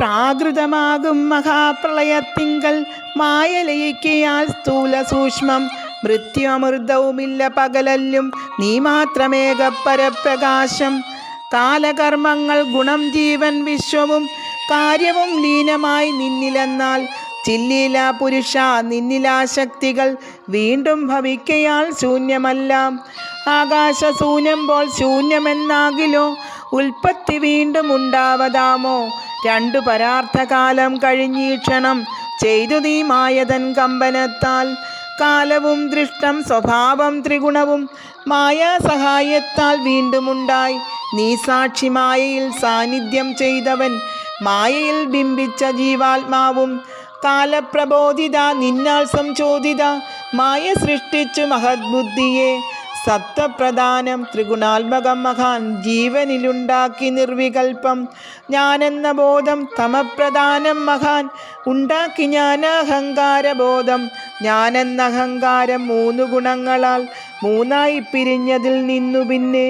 പ്രാകൃതമാകും മഹാപ്രളയത്തിങ്കൽ. മായലയിക്കയാൽ സ്ഥൂല സൂക്ഷ്മം മൃത്യുമൃതവുമില്ല പകലല്ലും. നീ മാത്രമേക പരപ്രകാശം. കാലകർമ്മങ്ങൾ ഗുണം ജീവൻ വിശ്വവും. കാര്യവും ലീനമായി നിന്നിലെന്നാൽ ചില്ലില പുരുഷ നിന്നിലാശക്തികൾ വീണ്ടും ഭവിക്കയാൽ ശൂന്യമല്ല. ആകാശശൂന്യം പോൽ ശൂന്യമെന്നാകിലോ? ഉൽപ്പത്തി വീണ്ടും ഉണ്ടാവതാമോ? രണ്ടു പരാർത്ഥകാലം കഴിഞ്ഞീക്ഷണം ചെയ്തു നീ മായതൻ കമ്പനത്താൽ. കാലവും ദൃഷ്ടം സ്വഭാവം ത്രിഗുണവും മായാ സഹായത്താൽ വീണ്ടുമുണ്ടായി. നീ സാക്ഷി മായയിൽ സാന്നിധ്യം ചെയ്തവൻ മായയിൽ ബിംബിച്ച ജീവാത്മാവും. കാലപ്രബോധിത നിന്നാൽ സംചോദിത മായ സൃഷ്ടിച്ചു മഹദ്ബുദ്ധിയെ. സത്വപ്രധാനം ത്രിഗുണാത്മകം മഹാൻ ജീവനിലുണ്ടാക്കി നിർവികൽപ്പം. ഞാനെന്ന ബോധം തമപ്രധാനം മഹാൻ ഉണ്ടാക്കി ഞാൻ അഹങ്കാരബോധം ഞാനെന്ന അഹങ്കാരം മൂന്ന് ഗുണങ്ങളാൽ മൂന്നായി പിരിഞ്ഞതിൽ നിന്നു പിന്നെ.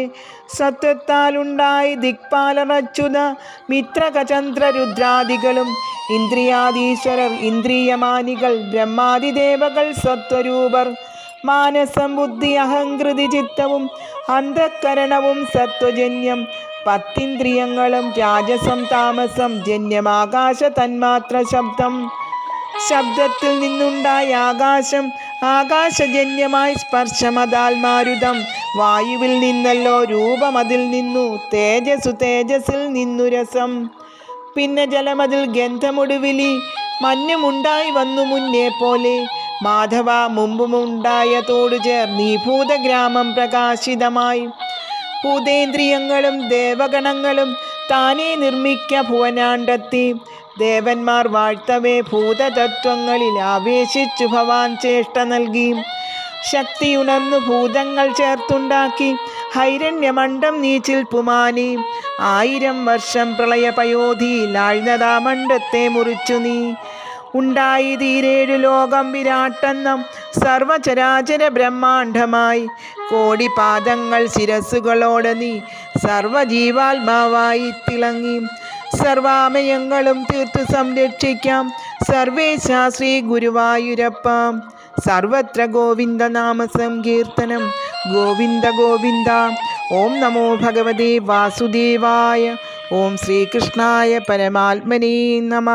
സത്വത്താലുണ്ടായി ദിക്പാലറച്ചുത മിത്രകചന്ദ്ര രുദ്രാദികളും ഇന്ദ്രിയാദീശ്വരർ ഇന്ദ്രിയമാനികൾ ബ്രഹ്മാതിദേവകൾ സത്വരൂപർ. മാനസം ബുദ്ധി അഹങ്കൃതി ചിത്തവും അന്ധക്കരണവും സത്വജന്യം പത്തിന്ദ്രിയങ്ങളും രാജസം താമസം ജന്യം ആകാശ തന്മാത്ര ശബ്ദം. ശബ്ദത്തിൽ നിന്നുണ്ടായ ആകാശം ആകാശജന്യമായി സ്പർശമതാൽമാരുതം വായുവിൽ നിന്നല്ലോ രൂപം അതിൽ നിന്നു തേജസ്സു തേജസ്സിൽ നിന്നു രസം. പിന്നെ ജലമതിൽ ഗന്ധമൊടുവിലി മഞ്ഞുമുണ്ടായി വന്നു മുന്നേ പോലെ. മാധവ മുമ്പുമുണ്ടായ തോടു ഈ ഭൂതഗ്രാമം പ്രകാശിതമായി. ഭൂതേന്ദ്രിയങ്ങളും ദേവഗണങ്ങളും താനേ നിർമ്മിക്ക ഭുവനാണ്ടത്തി. ദേവന്മാർ വാഴ്ത്തവേ ഭൂതതത്വങ്ങളിൽ ആവേശിച്ചു ഭവാൻ ചേഷ്ട നൽകി. ശക്തിയുണർന്നു ഭൂതങ്ങൾ ചേർത്തുണ്ടാക്കി. ഹൈരണ്യമണ്ഡം നീച്ചിൽ പുമാനി. ആയിരം വർഷം പ്രളയപയോധിയിൽ ആഴ്ന്നതാ മണ്ഡത്തെ മുറിച്ചു നീ. ഉണ്ടായി തീരേഴു ലോകം വിരാട്ടെന്നും സർവചരാചര ബ്രഹ്മാണ്ഡമായി. കോടി പാദങ്ങൾ ശിരസുകളോട് നീ സർവജീവാത്മാവായി തിളങ്ങി. സർവാമയങ്ങളും തീർത്തു സംരക്ഷിക്കാം. സർവേശ ശ്രീ ഗുരുവായൂരപ്പ. സർവത്ര ഗോവിന്ദ നാമ സങ്കീർത്തനം. ഗോവിന്ദ ഗോവിന്ദ. ഓം നമോ ഭഗവതേ വാസുദേവായ. ഓം ശ്രീകൃഷ്ണായ പരമാത്മനേ നമ.